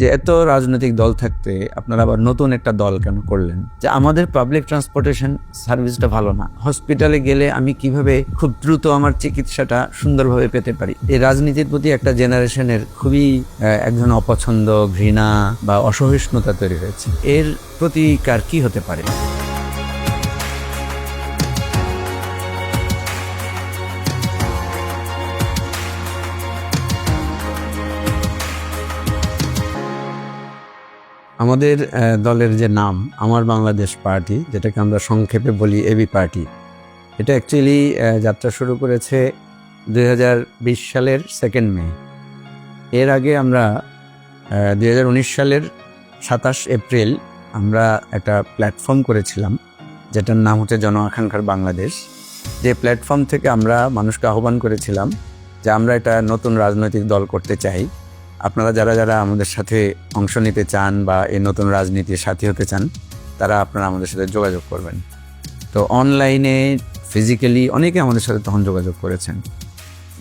যে এত রাজনৈতিক দল থাকতে আপনারা আবার নতুন একটা দল কেন করলেন? যে আমাদের পাবলিক ট্রান্সপোর্টেশন সার্ভিসটা ভালো না। হসপিটালে গেলে আমি কীভাবে খুব দ্রুত আমার চিকিৎসাটা সুন্দরভাবে পেতে পারি? এই রাজনীতির প্রতি একটা জেনারেশনের খুবই একজন অপছন্দ, ঘৃণা বা অসহিষ্ণুতা তৈরি হয়েছে। এর প্রতিকার কি হতে পারে? আমাদের দলের যে নাম, আমার বাংলাদেশ পার্টি, যেটাকে আমরা সংক্ষেপে বলি এবি পার্টি, এটা অ্যাকচুয়ালি যাত্রা শুরু করেছে দু হাজার বিশ সালের সেকেন্ড মে। এর আগে আমরা দু হাজার উনিশ সালের সাতাশ এপ্রিল আমরা একটা প্ল্যাটফর্ম করেছিলাম, যেটার নাম হচ্ছে জন আকাঙ্ক্ষার বাংলাদেশ। যে প্ল্যাটফর্ম থেকে আমরা মানুষকে আহ্বান করেছিলাম যে আমরা একটা নতুন রাজনৈতিক দল করতে চাই। আপনারা যারা যারা আমাদের সাথে অংশ নিতে চান বা এই নতুন রাজনীতির সাথী হতে চান, তারা আপনারা আমাদের সাথে যোগাযোগ করবেন। তো অনলাইনে ফিজিক্যালি অনেকে আমাদের সাথে তখন যোগাযোগ করেছেন।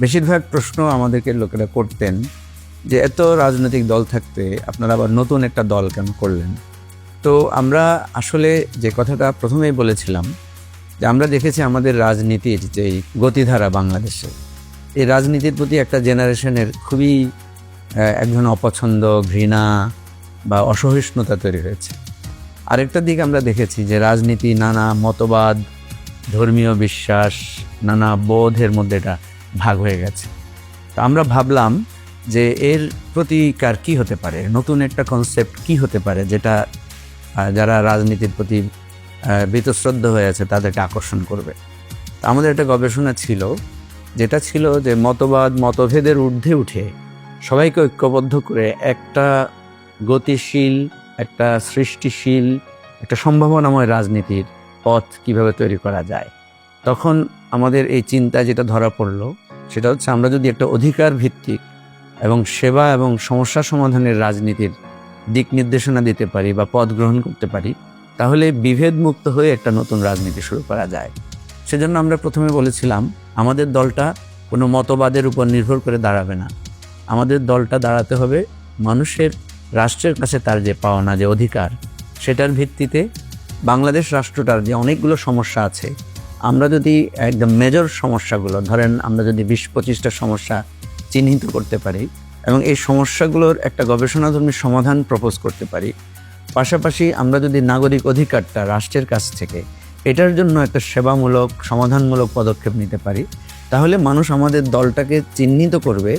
বেশিরভাগ প্রশ্ন আমাদেরকে লোকেরা করতেন যে, এত রাজনৈতিক দল থাকতে আপনারা আবার নতুন একটা দল কেন করলেন? তো আমরা আসলে যে কথাটা প্রথমেই বলেছিলাম, যে আমরা দেখেছি আমাদের রাজনীতির যে গতিধারা বাংলাদেশে, এই রাজনীতির প্রতি একটা জেনারেশনের খুবই আহ, এক ধরনের অপছন্দ ঘৃণা বা অসহিষ্ণুতা তৈরি হয়েছে। আরেকটা দিক আমরা দেখেছি যে রাজনীতি নানা মতবাদ ধর্মীয় বিশ্বাস নানা বোধের মধ্যে এটা ভাগ হয়ে গেছে। তো আমরা ভাবলাম যে এর প্রতিকার কি হতে পারে? নতুন একটা কনসেপ্ট কি হতে পারে যেটা যারা রাজনীতির প্রতি বীতশ্রদ্ধ হয়ে আছে তাদেরকে আকর্ষণ করবে? তো আমাদের একটা গবেষণা ছিল যেটা ছিল যে মতবাদ মতভেদের ঊর্ধ্বে উঠে সবাইকে ঐক্যবদ্ধ করে একটা গতিশীল, একটা সৃষ্টিশীল, একটা সম্ভাবনাময় রাজনীতির পথ কীভাবে তৈরি করা যায়। তখন আমাদের এই চিন্তা যেটা ধরা পড়ল, সেটা হচ্ছে আমরা যদি একটা অধিকার ভিত্তিক এবং সেবা এবং সমস্যা সমাধানের রাজনীতির দিক নির্দেশনা দিতে পারি বা পথ গ্রহণ করতে পারি, তাহলে বিভেদ মুক্ত হয়ে একটা নতুন রাজনীতি শুরু করা যায়। সেজন্য আমরা প্রথমে বলেছিলাম, আমাদের দলটা কোনো মতবাদের উপর নির্ভর করে দাঁড়াবে না। আমাদের দলটা দাঁড়াতে হবে মানুষের রাষ্ট্রের কাছে তার যে পাওনা, যে অধিকার, সেটার ভিত্তিতে বাংলাদেশ রাষ্ট্রটার যে অনেকগুলো সমস্যা আছে, আমরা যদি একদম মেজর সমস্যাগুলো, ধরেন আমরা যদি বিশ পঁচিশটা সমস্যা চিহ্নিত করতে পারি এবং এই সমস্যাগুলোর একটা গবেষণাধর্মী সমাধান প্রপোজ করতে পারি, পাশাপাশি আমরা যদি নাগরিক অধিকারটা রাষ্ট্রের কাছ থেকে, এটার জন্য একটা সেবামূলক, সমাধানমূলক পদক্ষেপ নিতে পারি, তাহলে মানুষ আমাদের দলটাকে চিহ্নিত করবে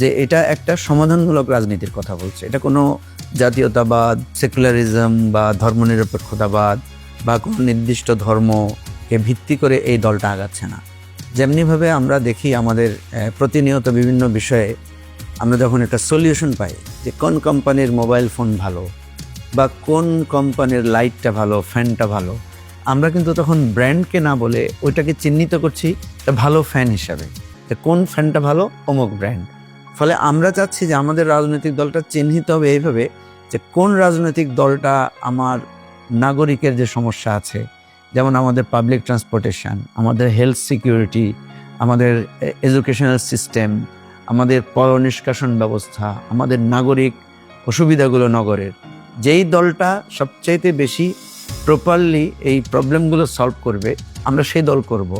যে এটা একটা সমাধানমূলক রাজনীতির কথা বলছে। এটা কোনো জাতীয়তাবাদ, সেকুলারিজম বা ধর্মনিরপেক্ষতাবাদ বা কোনো নির্দিষ্ট ধর্মকে ভিত্তি করে এই দলটা আগাচ্ছে না। যেমনিভাবে আমরা দেখি আমাদের প্রতিনিয়ত বিভিন্ন বিষয়ে আমরা যখন একটা সলিউশন পাই যে কোন কোম্পানির মোবাইল ফোন ভালো বা কোন কোম্পানির লাইটটা ভালো, ফ্যানটা ভালো, আমরা কিন্তু তখন ব্র্যান্ডকে না বলে ওইটাকে চিহ্নিত করছি একটা ভালো ফ্যান হিসাবে। কোন ফ্যানটা ভালো, অমুক ব্র্যান্ড। ফলে আমরা চাচ্ছি যে আমাদের রাজনৈতিক দলটা চিহ্নিত হবে এইভাবে যে কোন রাজনৈতিক দলটা আমার নাগরিকের যে সমস্যা আছে, যেমন আমাদের পাবলিক ট্রান্সপোর্টেশন আমাদের হেলথ সিকিউরিটি আমাদের এডুকেশনাল সিস্টেম আমাদের পর নিষ্কাশন ব্যবস্থা, আমাদের নাগরিক অসুবিধাগুলো নগরের, যেই দলটা সবচাইতে বেশি প্রপারলি এই প্রবলেমগুলো সলভ করবে, আমরা সেই দল করব।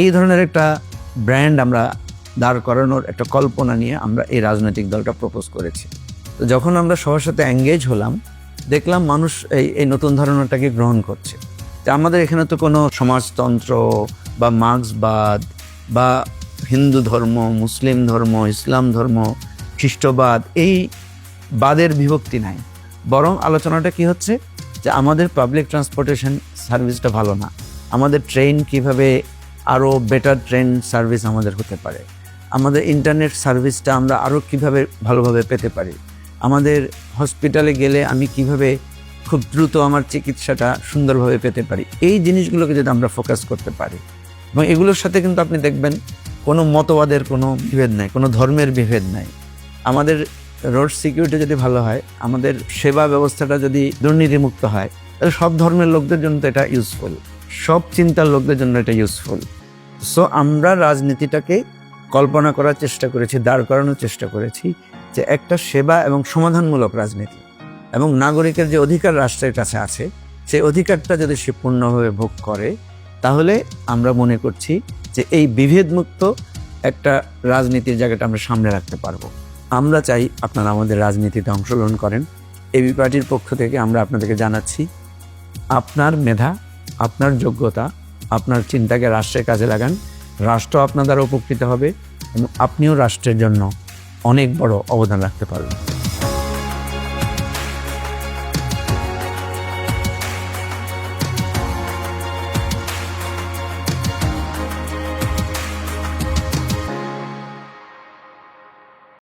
এই ধরনের একটা ব্র্যান্ড আমরা দাঁড় করানোর একটা কল্পনা নিয়ে আমরা এই রাজনৈতিক দলটা প্রপোজ করেছি। তো যখন আমরা সবার সাথে এঙ্গেজ হলাম, দেখলাম মানুষ এই এই নতুন ধারণাটাকে গ্রহণ করছে। তা আমাদের এখানে তো কোনো সমাজতন্ত্র বা মার্ক্সবাদ বা হিন্দু ধর্ম, মুসলিম ধর্ম, ইসলাম ধর্ম, খ্রিস্টবাদ এই বাদের বিভক্তি নাই। বরং আলোচনাটা কি হচ্ছে? যে আমাদের পাবলিক ট্রান্সপোর্টেশন সার্ভিসটা ভালো না। আমাদের ট্রেন কীভাবে আরও বেটার ট্রেন সার্ভিস আমাদের হতে পারে? আমাদের ইন্টারনেট সার্ভিসটা আমরা আরও কীভাবে ভালোভাবে পেতে পারি? আমাদের হসপিটালে গেলে আমি কীভাবে খুব দ্রুত আমার চিকিৎসাটা সুন্দরভাবে পেতে পারি? এই জিনিসগুলোকে যদি আমরা ফোকাস করতে পারি। এবং এগুলোর সাথে কিন্তু আপনি দেখবেন, কোনো মতবাদের কোনো বিভেদ নাই, কোনো ধর্মের বিভেদ নাই। আমাদের রোড সিকিউরিটি যদি ভালো হয়, আমাদের সেবা ব্যবস্থাটা যদি দুর্নীতিমুক্ত হয়, তাহলে সব ধর্মের লোকদের জন্য তো এটা ইউজফুল সব চিন্তার লোকদের জন্য এটা ইউজফুল সো আমরা রাজনীতিটাকে কল্পনা করার চেষ্টা করেছি, দাঁড় করানোর চেষ্টা করেছি যে একটা সেবা এবং সমাধানমূলক রাজনীতি এবং নাগরিকের যে অধিকার রাষ্ট্রের কাছে আছে, সেই অধিকারটা যদি সে পূর্ণভাবে ভোগ করে, তাহলে আমরা মনে করছি যে এই বিভেদমুক্ত একটা রাজনীতির জায়গাটা আমরা সামনে রাখতে পারব। আমরা চাই আপনারা আমাদের রাজনীতিতে অংশগ্রহণ করেন। এবি পার্টির পক্ষ থেকে আমরা আপনাদেরকে জানাচ্ছি, আপনার মেধা, আপনার যোগ্যতা, আপনার চিন্তাকে রাষ্ট্রের কাজে লাগান। রাষ্ট্র আপনার দ্বারা উপকৃত হবে এবং আপনিও রাষ্ট্রের জন্য অনেক বড় অবদান রাখতে পারবেন।